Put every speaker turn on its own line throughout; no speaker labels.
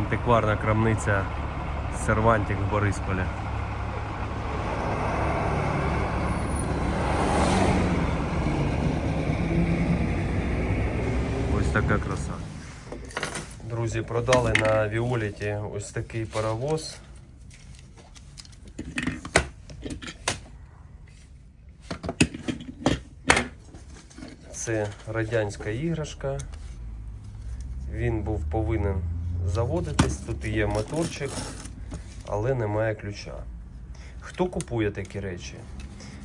антикварна крамниця Сервантик в Борисполі. Ось така краса. Друзі, продали на Віоліті ось такий паровоз. Це радянська іграшка. Він був повинен заводитись. Тут є моторчик, але немає ключа. Хто купує такі речі?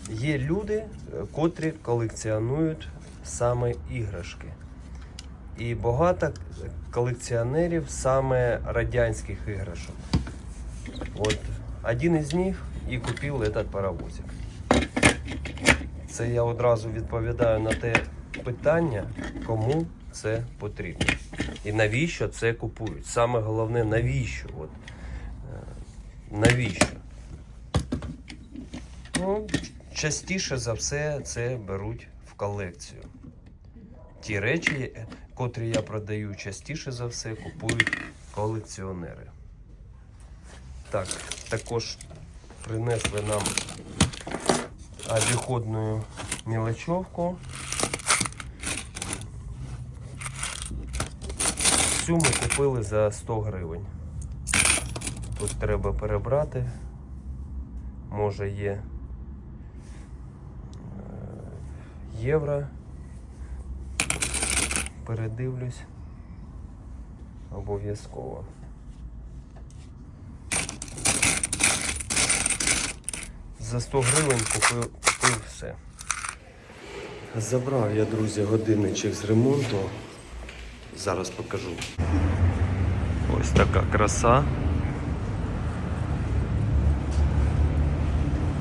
Є люди, е, котрі колекціонують саме іграшки. І багато колекціонерів саме радянських іграшок. От один із них і купив этот паровозик. Це я одразу відповідаю на те питання, кому це потрібно. І навіщо це купують. Саме головне, навіщо? От, е, навіщо? Ну, частіше за все це беруть в колекцію. Ті речі, е, котрі я продаю, частіше за все купують колекціонери. Так, також принесли нам обіходну мілочовку. Цю ми купили за 100 гривень. Тут треба перебрати. Може є е, євро. Передивлюсь. Обов'язково. За 100 гривень купив, купив все. Забрав я, друзі, годинничок з ремонту. Зараз покажу. Ось така краса.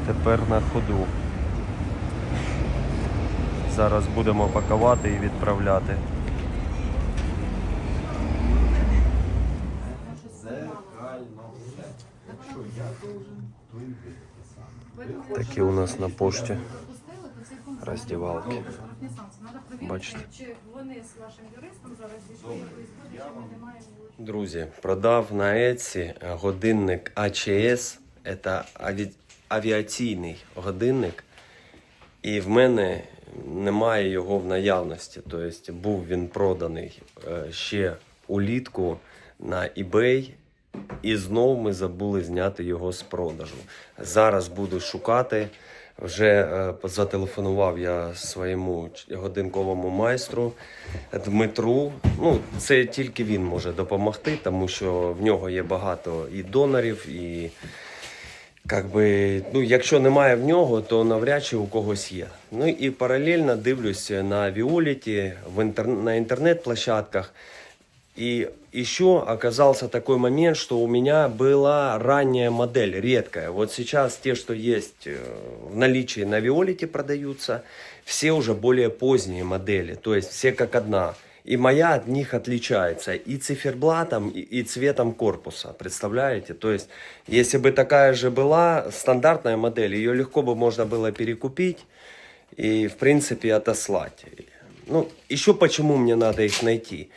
Тепер на ходу. Зараз будемо пакувати і відправляти. Такі у нас на пошті роздівалки. Бачите?
Чи вони з вашим юристом зараз не маємо
Друзі, продав на Etsy годинник АЧС. Це аві... авіаційний годинник. І в мене немає його в наявності. Тобто був він проданий е, ще улітку на eBay. І знов ми забули зняти його з продажу. Зараз буду шукати. Вже е, зателефонував я своєму годинковому майстру Дмитру. Ну, це тільки він може допомогти, тому що в нього є багато і донорів, і как би, ну, якщо немає в нього, то навряд чи у когось є. Ну і паралельно дивлюсь на Віоліті, в інтер... на інтернет-площадках. И еще оказался такой момент, что у меня была ранняя модель, редкая. Вот сейчас те, что есть э, в наличии на Виолите продаются, все уже более поздние модели, то есть все как одна. И моя от них отличается и циферблатом, и, и цветом корпуса, представляете? То есть, если бы такая же была стандартная модель, ее легко бы можно было перекупить и, в принципе, отослать. Ну, еще почему мне надо их найти?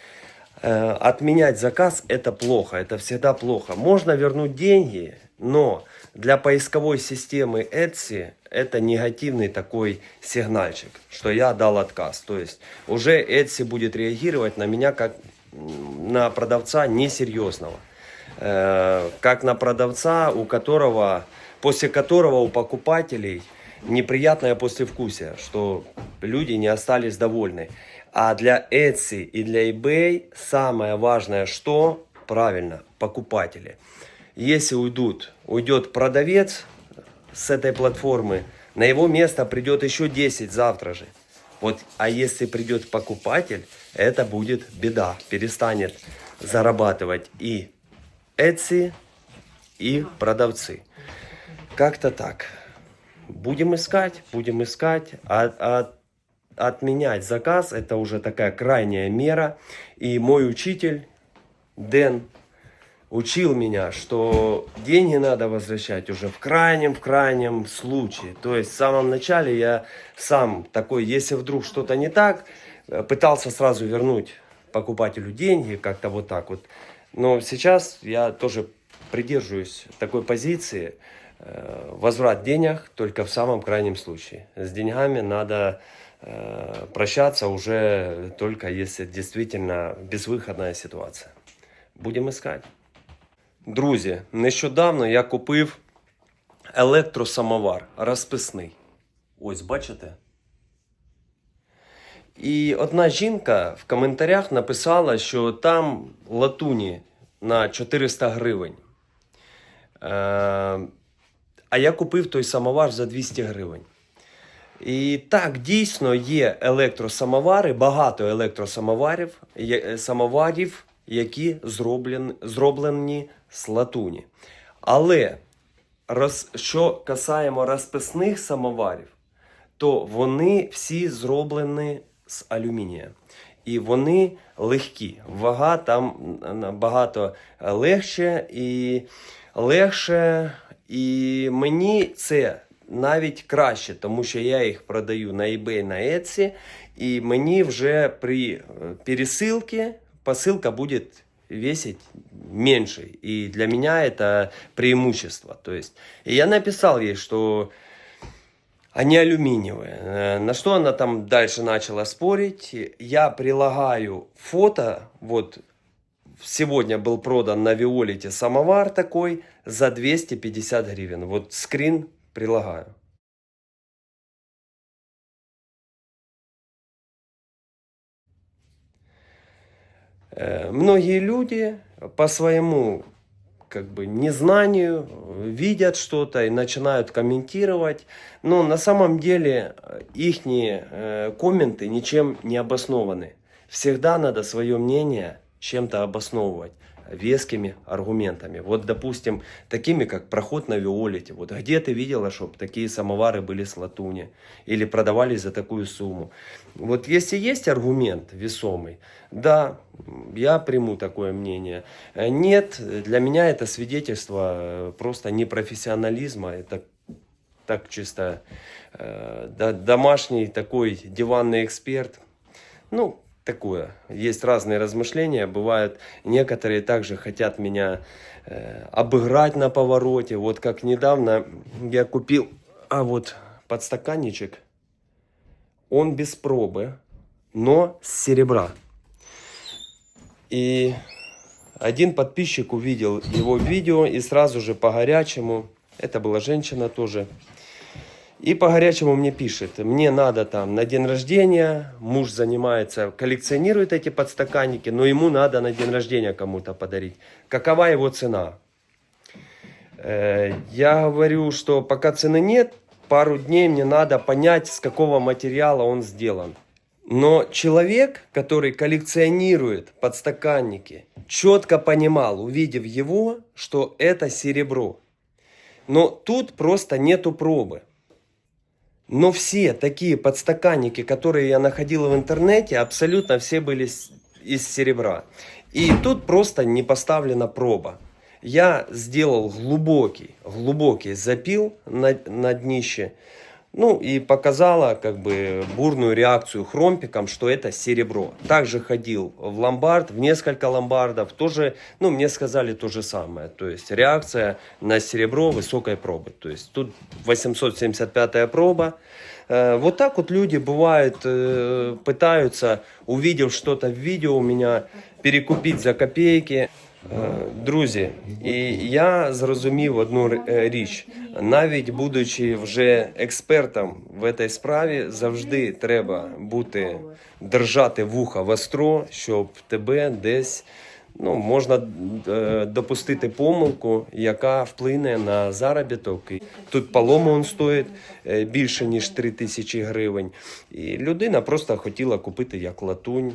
Э, отменять заказ это плохо, это всегда плохо. Можно вернуть деньги, но для поисковой системы Etsy это негативный такой сигнальчик, что я дал отказ. То есть уже Etsy будет реагировать на меня как на продавца несерьезного. Э, Как на продавца, у которого, после которого у покупателей неприятное послевкусие, что люди не остались довольны. А для Etsy и для eBay самое важное, что правильно, покупатели. Если уйдут, уйдет продавец с этой платформы, на его место придет еще 10 завтра же. Вот, а если придет покупатель, это будет беда. Перестанет зарабатывать и Etsy, и продавцы. Как-то так. Будем искать, будем искать. А, а отменять заказ это уже такая крайняя мера. И мой учитель Дэн учил меня, что деньги надо возвращать уже в крайнем, в крайнем случае. То есть в самом начале я сам такой, если вдруг что-то не так, э, пытался сразу вернуть покупателю деньги, как-то вот так вот. Но сейчас я тоже придерживаюсь такой позиции. э, Возврат денег только в самом крайнем случае. С деньгами надо прощаться уже только если действительно безвиходная ситуація. Будемо искать. Друзі, нещодавно я купив електросамовар розписний. Ось, бачите? І одна жінка в коментарях написала, що там латуні на 400 гривень. Е, а я купив той самовар за 200 гривень. І так, дійсно є електросамовари, багато електросамоварів, самоварів, які зроблені, зроблені з латуні. Але роз, що касаємо розписних самоварів, то вони всі зроблені з алюмінія. І вони легкі. Вага там набагато легше і легше. І мені це навіть краще, тому що я їх продаю на eBay, на Etsy, і мені вже при е, пересилке посылка будет весить меньше. И для меня это преимущество. То есть, и я написал ей, что они алюминиевые. Э, На что она там дальше начала спорить. Я прилагаю фото. Вот сегодня был продан на Виолете самовар такой за 250 гривен. Вот скрин прилагаю. Э, Многие люди по своему как бы незнанию э, видят что-то и начинают комментировать, но на самом деле их комменты ничем не обоснованы. Всегда надо свое мнение чем-то обосновывать вескими аргументами. Вот, допустим, такими, как проход на Виолете. Вот где ты видела, чтобы такие самовары были с латуни или продавались за такую сумму? Вот если есть аргумент весомый, да, я приму такое мнение. Нет, для меня это свидетельство э, просто непрофессионализма. Это так чисто э, домашний такой диванный эксперт. Ну, такое. Есть разные размышления. Бывают, некоторые также хотят меня э, обыграть на повороте. Вот как недавно я купил, а вот подстаканничек, он без пробы, но с серебра. И один подписчик увидел его видео и сразу же по горячему, это была женщина тоже, и по горячему мне пишет, мне надо там на день рождения, муж занимается, коллекционирует эти подстаканники, но ему надо на день рождения кому-то подарить. Какова его цена? Э, Я говорю, что пока цены нет, пару дней мне надо понять, с какого материала он сделан. Но человек, который коллекционирует подстаканники, четко понимал, увидев его, что это серебро. Но тут просто нету пробы. Но все такие подстаканники, которые я находил в интернете, абсолютно все были из серебра. И тут просто не поставлена проба. Я сделал глубокий, глубокий запил на, на днище. Ну и показала как бы бурную реакцию хромпиком, что это серебро. Также ходил в ломбард, в несколько ломбардов. Тоже, ну мне сказали то же самое. То есть реакция на серебро высокой пробы. То есть тут 875 проба. Э, Вот так вот люди бывают, э, пытаются, увидев что-то в видео у меня, перекупить за копейки. Е, Друзі, і я зрозумів одну е, річ. Навіть будучи вже експертом в цій справі, завжди треба бути держати вуха востро, щоб тебе десь ну, можна е, допустити помилку, яка вплине на заробіток. Тут полому він стоїть більше ніж 3 тисячі гривень. І людина просто хотіла купити як латунь.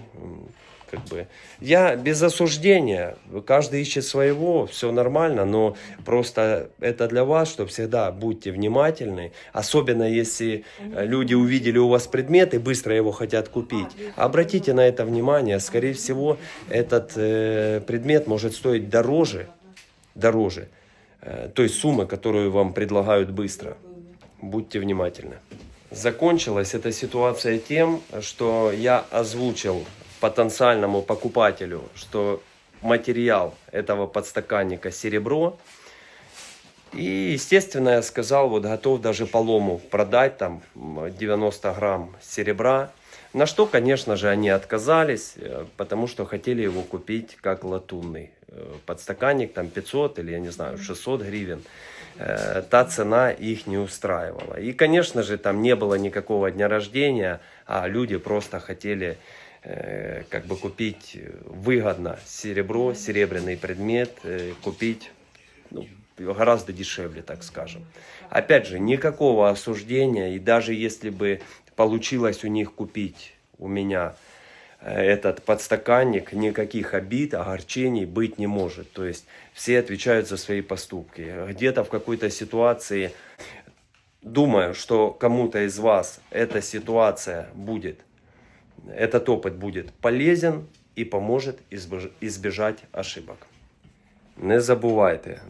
Как бы. Я без осуждения, каждый ищет своего, все нормально, но просто это для вас, что всегда будьте внимательны, особенно если э, люди увидели у вас предмет и быстро его хотят купить. Обратите на это внимание, скорее всего, этот э, предмет может стоить дороже, дороже э, той суммы, которую вам предлагают быстро. Будьте внимательны. Закончилась эта ситуация тем, что я озвучил потенциальному покупателю, что материал этого подстаканника серебро. И, естественно, я сказал, вот готов даже полому продать, там, м, 90 грамм серебра. На что, конечно же, они отказались, э, потому что хотели его купить как латунный. Э, Подстаканник там 500 или, я не знаю, 600 гривен. Э, Та цена их не устраивала. И, конечно же, там не было никакого дня рождения, а люди просто хотели как бы купить выгодно серебро, серебряный предмет, э, купить ну, гораздо дешевле, так скажем. Опять же, никакого осуждения, и даже если бы получилось у них купить у меня э, этот подстаканник, никаких обид, огорчений быть не может. То есть все отвечают за свои поступки. Где-то в какой-то ситуации, думаю, что кому-то из вас эта ситуация будет, этот опыт будет полезен и поможет избеж- избежать ошибок. Не забувайте,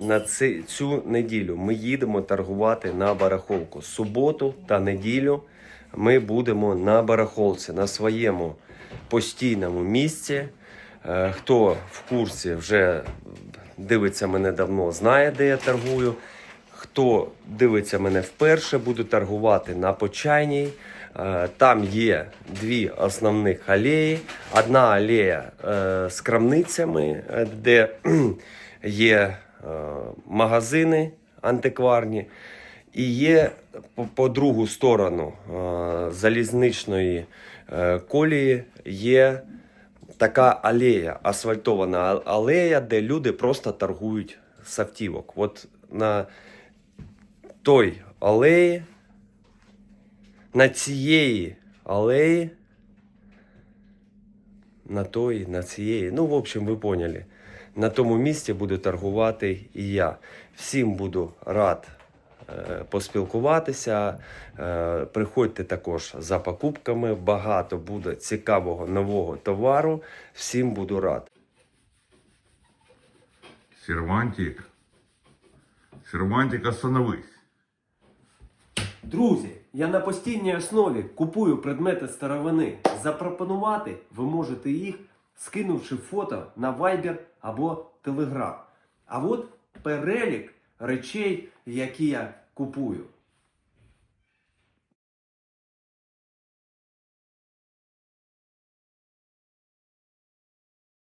на, цю неділю ми їдемо торгувати на барахолку. Суботу та неділю ми будемо на барахолці, на своєму постійному місці. Е, Хто в курсі вже дивиться мене давно, знає, де я торгую. Хто дивиться мене вперше, буду торгувати на почайній. Е, Там є дві основних алеї. Одна алея е, з крамницями, е, де є магазини антикварні. І є по, другу сторону залізничної колії є така алея, асфальтована алея, де люди просто торгують з автівок. От на той алеї, на цієї алеї, на той, на цієї, ну, в общем, ви поняли. На тому місці буду торгувати і я. Всім буду рад е, поспілкуватися. Е, Приходьте також за покупками. Багато буде цікавого нового товару. Всім буду рад.
Сервантик. Сервантик, остановись.
Друзі, я на постійній основі купую предмети старовини. Запропонувати ви можете їх, скинувши фото на Viber або Telegram. А от перелік речей, які я купую.